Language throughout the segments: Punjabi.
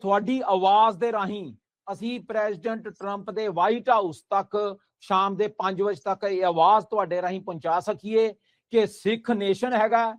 ਤੁਹਾਡੀ ਆਵਾਜ਼ ਦੇ ਰਾਹੀਂ ਅਸੀਂ ਪ੍ਰੈਜ਼ੀਡੈਂਟ ਟਰੰਪ ਦੇ ਵਾਈਟ ਹਾਊਸ ਤੱਕ ਸ਼ਾਮ ਦੇ 5 ਵਜੇ ਤੱਕ ਇਹ ਆਵਾਜ਼ ਤੁਹਾਡੇ ਰਾਹੀਂ ਪਹੁੰਚਾ ਸਕੀਏ ਕਿ ਸਿੱਖ ਨੇਸ਼ਨ ਹੈਗਾ,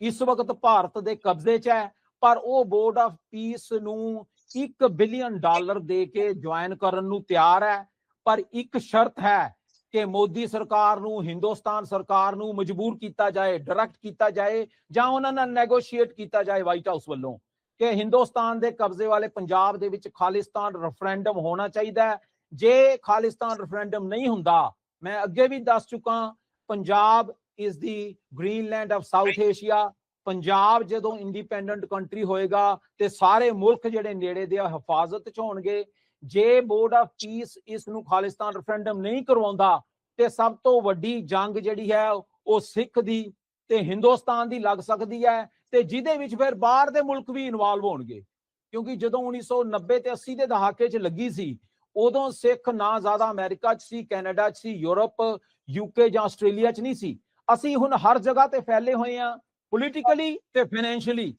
ਇਸ ਵਕਤ ਭਾਰਤ ਦੇ ਕਬਜ਼ੇ 'ਚ ਹੈ, ਪਰ ਉਹ ਬੋਰਡ ਆਫ ਪੀਸ ਨੂੰ 1 ਬਿਲੀਅਨ ਡਾਲਰ ਦੇ ਕੇ ਜੁਆਇਨ ਕਰਨ ਨੂੰ ਤਿਆਰ ਹੈ, ਪਰ ਇੱਕ ਸ਼ਰਤ ਹੈ ਕਿ ਮੋਦੀ ਸਰਕਾਰ ਨੂੰ, ਹਿੰਦੁਸਤਾਨ ਸਰਕਾਰ ਨੂੰ ਮਜਬੂਰ ਕੀਤਾ ਜਾਏ, ਡਾਇਰੈਕਟ ਕੀਤਾ ਜਾਏ ਜਾਂ ਉਹਨਾਂ ਨਾਲ ਨੈਗੋਸ਼ੀਏਟ ਕੀਤਾ ਜਾਏ ਵਾਈਟ ਹਾਊਸ ਵੱਲੋਂ। ਕਿ ਹਿੰਦੁਸਤਾਨ ਦੇ ਕਬਜ਼ੇ ਵਾਲੇ ਪੰਜਾਬ ਦੇ ਵਿੱਚ ਖਾਲਿਸਤਾਨ ਰੈਫਰੈਂਡਮ ਹੋਣਾ ਚਾਹੀਦਾ ਹੈ। ਜੇ ਖਾਲਿਸਤਾਨ ਰੈਫਰੈਂਡਮ ਨਹੀਂ ਹੁੰਦਾ, ਮੈਂ ਅੱਗੇ ਵੀ ਦੱਸ ਚੁੱਕਾ, ਪੰਜਾਬ ਇਸ ਦੀ Greenland of South Asia Punjab ਜਦੋਂ ਇੰਡੀਪੈਂਡੈਂਟ ਕੰਟਰੀ ਹੋਏਗਾ ਤੇ ਸਾਰੇ ਮੁਲਕ ਜਿਹੜੇ ਨੇੜੇ ਦੇ ਆ, ਹਿਫਾਜ਼ਤ ਚ ਹੋਣਗੇ। ਜੇ ਬੋਰਡ ਆਫ ਪੀਸ ਇਸ ਨੂੰ ਖਾਲਿਸਤਾਨ ਰੈਫਰੈਂਡਮ ਨਹੀਂ ਕਰਵਾਉਂਦਾ, ਤੇ ਸਭ ਤੋਂ ਵੱਡੀ ਜੰਗ ਜਿਹੜੀ ਹੈ, ਉਹ ਸਿੱਖ ਦੀ ਤੇ ਹਿੰਦੁਸਤਾਨ ਦੀ ਲੱਗ ਸਕਦੀ ਹੈ। ਤੇ ਜਿਹਦੇ ਵਿੱਚ ਫਿਰ ਬਾਹਰ ਦੇ ਮੁਲਕ ਵੀ ਇਨਵੋਲਵ ਹੋਣਗੇ। ਕਿਉਂਕਿ ਜਦੋਂ 1990 ਤੇ 80 ਦੇ ਦਹਾਕੇ 'ਚ ਲੱਗੀ ਸੀ, ਉਦੋਂ ਸਿੱਖ ਨਾ ਜ਼ਿਆਦਾ ਅਮਰੀਕਾ 'ਚ ਸੀ, ਕੈਨੇਡਾ 'ਚ ਸੀ, ਯੂਰਪ ਯੂਕੇ ਜਾਂ ਆਸਟ੍ਰੇਲੀਆ 'ਚ ਨਹੀਂ ਸੀ। ਅਸੀਂ ਹੁਣ ਹਰ ਜਗ੍ਹਾ ਤੇ ਫੈਲੇ ਹੋਏ ਆ ਪੋਲੀਟੀਕਲੀ ਤੇ ਫਾਈਨੈਂਸ਼ੀਅਲੀ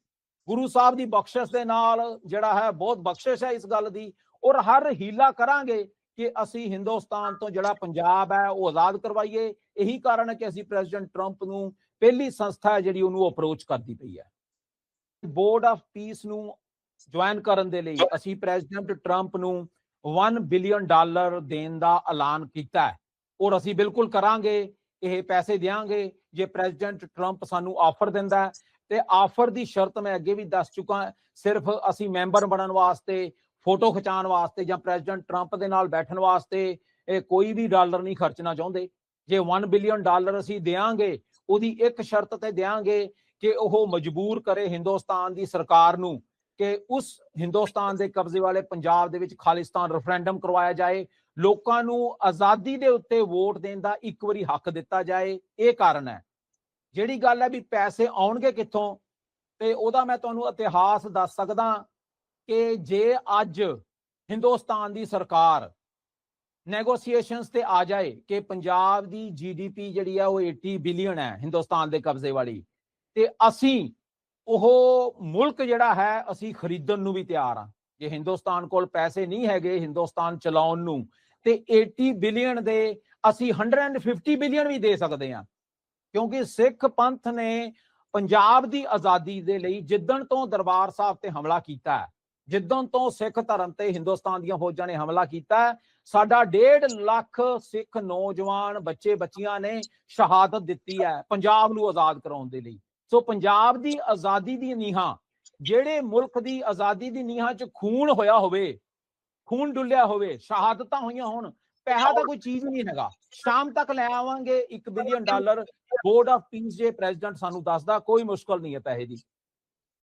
ਗੁਰੂ ਸਾਹਿਬ ਦੀ ਬਖਸ਼ਿਸ਼ ਦੇ ਨਾਲ ਜਿਹੜਾ ਹੈ, ਬਹੁਤ ਬਖਸ਼ਿਸ਼ ਹੈ ਇਸ ਗੱਲ ਦੀ। ਔਰ ਹਰ ਹੀਲਾ ਕਰਾਂਗੇ ਕਿ ਅਸੀਂ ਹਿੰਦੁਸਤਾਨ ਤੋਂ ਜਿਹੜਾ ਪੰਜਾਬ ਹੈ, ਉਹ ਆਜ਼ਾਦ ਕਰਵਾਈਏ। ਇਹੀ ਕਾਰਨ ਹੈ ਕਿ ਅਸੀਂ ਪ੍ਰੈਜ਼ੀਡੈਂਟ ਟਰੰਪ ਨੂੰ ਪਹਿਲੀ ਸੰਸਥਾ ਹੈ ਜਿਹੜੀ ਉਹਨੂੰ ਅਪਰੋਚ ਕਰਦੀ ਪਈ ਹੈ। ਬੋਰਡ ਆਫ ਪੀਸ ਨੂੰ ਜੁਆਇਨ ਕਰਨ ਦੇ ਲਈ ਅਸੀਂ ਪ੍ਰੈਜ਼ੀਡੈਂਟ ਟਰੰਪ ਨੂੰ 1 ਬਿਲੀਅਨ ਡਾਲਰ ਦੇਣ ਦਾ ਐਲਾਨ ਕੀਤਾ ਹੈ ਔਰ ਅਸੀਂ ਬਿਲਕੁਲ ਕਰਾਂਗੇ, ਇਹ ਪੈਸੇ ਦੇਵਾਂਗੇ ਜੇ ਪ੍ਰੈਜ਼ੀਡੈਂਟ ਟਰੰਪ ਸਾਨੂੰ ਆਫਰ ਦਿੰਦਾ ਤੇ ਆਫਰ ਦੀ ਸ਼ਰਤ ਮੈਂ ਅੱਗੇ ਵੀ ਦੱਸ ਚੁੱਕਾ ਸਿਰਫ ਅਸੀਂ ਮੈਂਬਰ ਬਣਨ ਵਾਸਤੇ ਫੋਟੋ ਖਿਚਾਉਣ ਵਾਸਤੇ ਜਾਂ ਪ੍ਰੈਜ਼ੀਡੈਂਟ ਟਰੰਪ ਦੇ ਨਾਲ ਬੈਠਣ ਵਾਸਤੇ ਇਹ ਕੋਈ ਵੀ ਡਾਲਰ ਨਹੀਂ ਖਰਚਣਾ ਚਾਹੁੰਦੇ। ਜੇ 1 ਬਿਲੀਅਨ ਡਾਲਰ ਅਸੀਂ ਦੇਵਾਂਗੇ ਉਹਦੀ ਇੱਕ ਸ਼ਰਤ ਤੇ ਦੇਵਾਂਗੇ ਕਿ ਉਹ ਮਜਬੂਰ ਕਰੇ ਹਿੰਦੁਸਤਾਨ ਦੀ ਸਰਕਾਰ ਨੂੰ ਕਿ ਉਸ ਹਿੰਦੁਸਤਾਨ ਦੇ ਕਬਜ਼ੇ ਵਾਲੇ ਪੰਜਾਬ ਦੇ ਵਿੱਚ ਖਾਲਿਸਤਾਨ ਰੈਫਰੈਂਡਮ ਕਰਵਾਇਆ ਜਾਏ, ਲੋਕਾਂ ਨੂੰ ਆਜ਼ਾਦੀ ਦੇ ਉੱਤੇ ਵੋਟ ਦੇਣ ਦਾ ਇੱਕ ਵਾਰੀ ਹੱਕ ਦਿੱਤਾ ਜਾਏ, ਇਹ ਕਾਰਨ ਹੈ। ਜਿਹੜੀ ਗੱਲ ਹੈ ਵੀ ਪੈਸੇ ਆਉਣਗੇ ਕਿੱਥੋਂ? ਤੇ ਉਹਦਾ ਮੈਂ ਤੁਹਾਨੂੰ ਇਤਿਹਾਸ ਦੱਸ ਸਕਦਾ ਕਿ ਜੇ ਅੱਜ ਹਿੰਦੁਸਤਾਨ ਦੀ ਸਰਕਾਰ ਨੈਗੋਸੀਏਸ਼ਨਸ ਤੇ ਆ ਜਾਏ ਕਿ ਪੰਜਾਬ ਦੀ ਜੀਡੀਪੀ ਜਿਹੜੀ ਆ ਉਹ 80 ਬਿਲੀਅਨ ਹੈ ਹਿੰਦੁਸਤਾਨ ਦੇ ਕਬਜ਼ੇ ਵਾਲੀ। ਤੇ ਅਸੀਂ ਉਹ ਮੁਲਕ ਜਿਹੜਾ ਹੈ ਅਸੀਂ ਖਰੀਦਣ ਨੂੰ ਵੀ ਤਿਆਰ ਆ ਜੇ ਹਿੰਦੁਸਤਾਨ ਕੋਲ ਪੈਸੇ ਨਹੀਂ ਹੈਗੇ ਹਿੰਦੁਸਤਾਨ ਚਲਾਉਣ ਨੂੰ, ਤੇ 80 ਬਿਲੀਅਨ ਦੇ ਅਸੀਂ 150 ਬਿਲੀਅਨ ਵੀ ਦੇ ਸਕਦੇ ਹਾਂ। ਕਿਉਂਕਿ ਸਿੱਖ ਪੰਥ ਨੇ ਪੰਜਾਬ ਦੀ ਆਜ਼ਾਦੀ ਦੇ ਲਈ ਜਿੱਦਣ ਤੋਂ ਦਰਬਾਰ ਸਾਹਿਬ ਤੇ ਹਮਲਾ ਕੀਤਾ ਹੈ ਜਿੱਦਣ ਤੋਂ ਸਿੱਖ ਧਰਮ ਤੇ ਹਿੰਦੁਸਤਾਨ ਦੀਆਂ ਫੌਜਾਂ ਨੇ ਹਮਲਾ ਕੀਤਾ, ਸਾਡਾ 1.5 ਲੱਖ ਸਿੱਖ ਨੌਜਵਾਨ ਬੱਚੇ ਬੱਚੀਆਂ ਨੇ ਸ਼ਹਾਦਤ ਦਿੱਤੀ ਹੈ ਪੰਜਾਬ ਨੂੰ ਆਜ਼ਾਦ ਕਰਾਉਣ ਦੇ ਲਈ। ਸੋ ਪੰਜਾਬ ਦੀ ਆਜ਼ਾਦੀ ਦੀ ਨੀਹਾਂ, ਜਿਹੜੇ ਮੁਲਕ ਦੀ ਆਜ਼ਾਦੀ ਦੀ ਨੀਹਾਂ 'ਚ ਖੂਨ ਹੋਇਆ ਹੋਵੇ, ਖੂਨ ਡੁੱਲਿਆ ਹੋਵੇ, ਸ਼ਹਾਦਤਾਂ ਹੋਈਆਂ ਹੋਣ, ਪੈਸਾ ਤਾਂ ਕੋਈ ਚੀਜ਼ ਨਹੀਂ ਹੈਗਾ। ਸ਼ਾਮ ਤੱਕ ਲੈ ਆਵਾਂਗੇ 1 billion dollar board of peace ਦੇ ਪ੍ਰੈਜ਼ੀਡੈਂਟ ਸਾਨੂੰ ਦੱਸਦਾ ਕੋਈ ਮੁਸ਼ਕਲ ਨਹੀਂ ਹੈ ਪੈਸੇ ਦੀ।